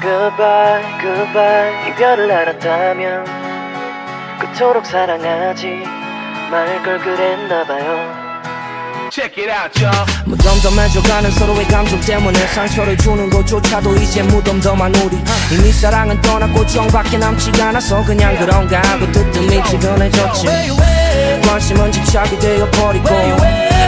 Goodbye, goodbye. 이별을 알았다면 그토록 사랑하지 말 걸 그랬나봐요. Check it out, y'all. 무덤덤해져가는 서로의 감정 때문에 상처를 주는 것조차도 이제 무덤덤한 우리. 이미 사랑은 떠났고 정밖에 남지가 않아서 그냥 그런가 하고 뜨뜻미치 변해졌지 관심은 집착이 되어버리고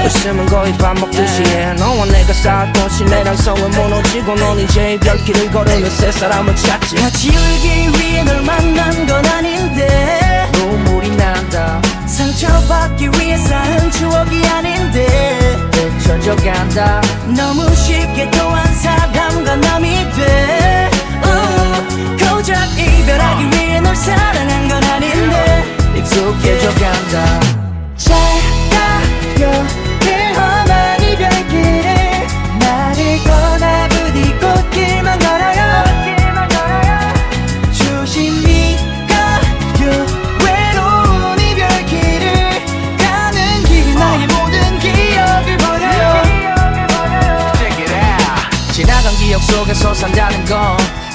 웃음은 거의 밥 먹듯이 해. 너와 내가 쌓았던 신뢰랑 성은 무너지고 넌 이제 이별길을 걸으며 새 사람을 찾지. 같이 울기 위해 널 만난 건 아닌데 눈물이 난다. 상처받기 위해 익숙해져 간다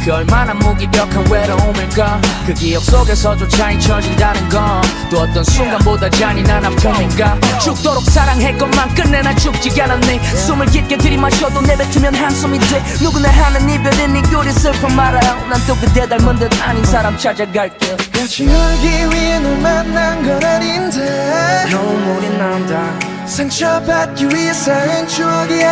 그 얼마나 무기력한 외로움일까 그 기억 속에서조차 잊혀진다는 건. 또 어떤 순간보다 잔인한 아픔인가. 죽도록 사랑했건만 끝내 나 죽지 않았네. 숨을 깊게 들이마셔도 내뱉으면 한숨이 돼. 누구나 하는 이별은 이별이 슬픔 말아요. 난 또 그대 닮은 듯 아닌 사람 찾아갈게. 같이 울기 위해 널 만난 건 아닌데. 눈물이 난다. 상처받기 위해 쌓은 추억이 아닌데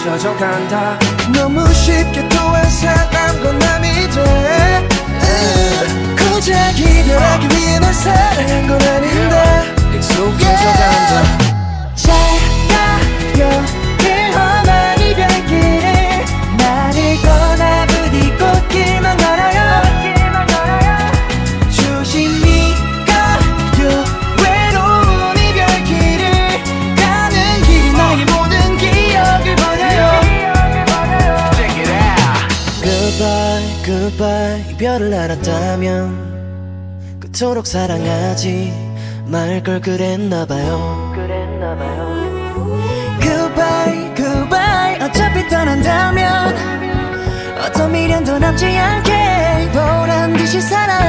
잊혀져간다. 너무 쉽게 또한 사람과 남이 돼. 으, 고작 이별하기 위해 널 사랑한 건 아닌데 제발 이별을 알았다면 그토록 사랑하지 말 걸 그랬나봐요. Goodbye goodbye. 어차피 떠난다면 어떤 미련도 남지 않게 보란듯이 사랑